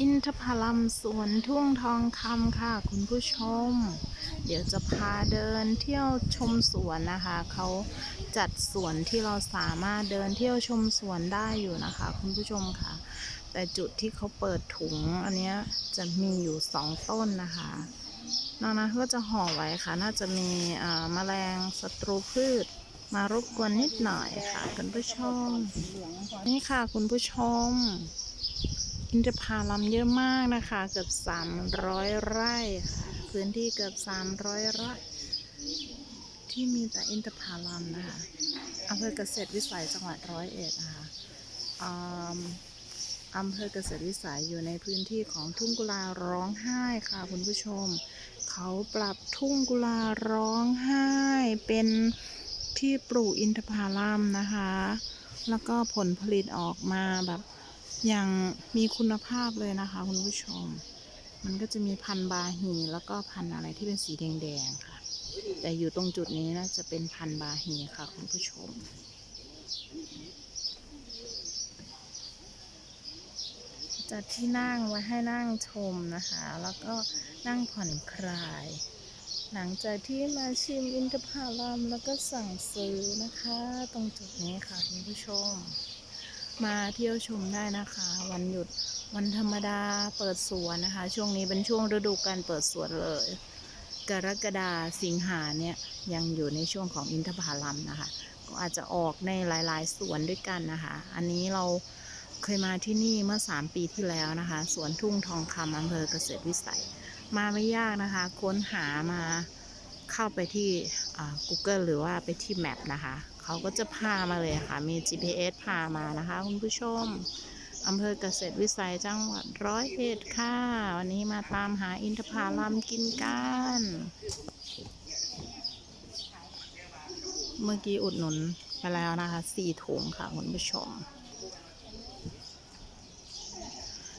อินทผลัมสวนทุ่งทองคำค่ะ คุณผู้ชม เดี๋ยวจะพาเดินเที่ยวชมสวนนะคะ เขาจัดสวนที่เราสามารถเดินเที่ยวชมสวนได้อยู่นะคะ คุณผู้ชมค่ะ แต่จุดที่เขาเปิดถุงอันนี้จะมีอยู่สองต้นนะคะนอกนั้นก็จะห่อไว้ค่ะ น่าจะมีอ่าแมลงศัตรูพืชมารบกวนนิดหน่อยค่ะ คุณผู้ชม นี่ค่ะคุณผู้ชม อินทผลัมเยอะมากนะคะ เกือบ300ไร่ค่ะพื้นที่เกือบ300ไร่ที่มีแต่อินทผลัมนะคะอำเภอเกษตรวิสัยจังหวัดร้อยเอ็ดนะคะอืมอำเภอเกษตรวิสัยอยู่ในพื้นที่ของทุ่งกุลาร้องไห้ค่ะคุณผู้ชม เขาปรับทุ่งกุลาร้องไห้เป็นที่ปลูกอินทผลัมนะคะ แล้วก็ผลผลิตออกมาแบบ อย่างมีคุณภาพเลยนะคะ คุณผู้ชม มันก็จะมีพันบาฮีแล้วก็พันอะไรที่เป็นสีแดงๆค่ะ แต่อยู่ตรงจุดนี้นะจะเป็นพันบาฮีค่ะ คุณผู้ชมจัดที่นั่งไว้ให้นั่งชมนะคะ แล้วก็นั่งผ่อนคลาย หลังจากที่มาชิมอินทผลัมแล้วก็สั่งซื้อนะคะ ตรงจุดนี้ค่ะคุณผู้ชม มาเที่ยวชมได้นะคะ วันหยุดวันธรรมดาเปิดสวนนะคะ ช่วงนี้เป็นช่วงฤดูการเปิดสวนเลย กรกฎาสิงหาเนี่ยยังอยู่ในช่วงของอินทผลัมนะคะ ก็อาจจะออกในหลายๆ สวนด้วยกันนะคะ อันนี้เราเคยมาที่นี่เมื่อ 3 ปีที่แล้วนะคะ สวนทุ่งทองคำอำเภอเกษตรวิสัย มาไม่ยากนะคะ ค้นหามา เข้าไปที่ Google หรือว่าไปที่ Map นะคะ เขาก็จะพามาเลยค่ะ มี GPS พามานะคะ คุณผู้ชมอำเภอเกษตรวิสัยจังหวัดร้อยเอ็ดค่ะ วันนี้มาตามหาอินทผลัมกินกัน เมื่อกี้อุดหนุนไปแล้วนะคะสี่ถุงค่ะคุณผู้ชม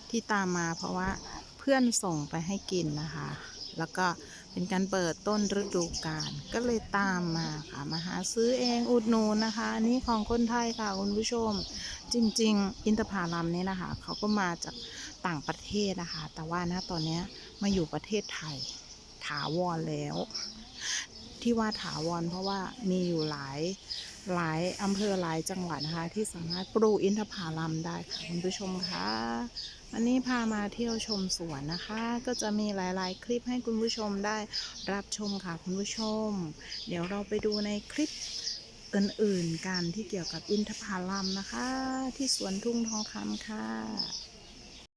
ที่ตามมาเพราะว่าเพื่อนส่งไปให้กินนะคะ แล้วก็ เป็นการเปิดต้นฤดูกาลก็เลยตามมาค่ะมาหาซื้อเองอุดหนูนนะคะอันนี้ของคนไทยค่ะคุณผู้ชม จริง ๆ อินทผลัมนี่นะคะเขาก็มาจากต่างประเทศนะคะ แต่ว่านะตอนนี้มาอยู่ประเทศไทยถาวรแล้ว ที่ว่าถาวรเพราะว่ามีอยู่หลายหลายอำเภอหลายจังหวัดนะคะ ที่สามารถปลูกอินทผลัมได้ค่ะคุณผู้ชมคะวันนี้พามาเที่ยวชมสวนนะคะ ก็จะมีหลายๆ คลิปให้คุณผู้ชมได้รับชมค่ะคุณผู้ชม เดี๋ยวเราไปดูในคลิปอื่นๆกันที่เกี่ยวกับอินทผลัมนะคะ ที่สวนทุ่งทองคำค่ะ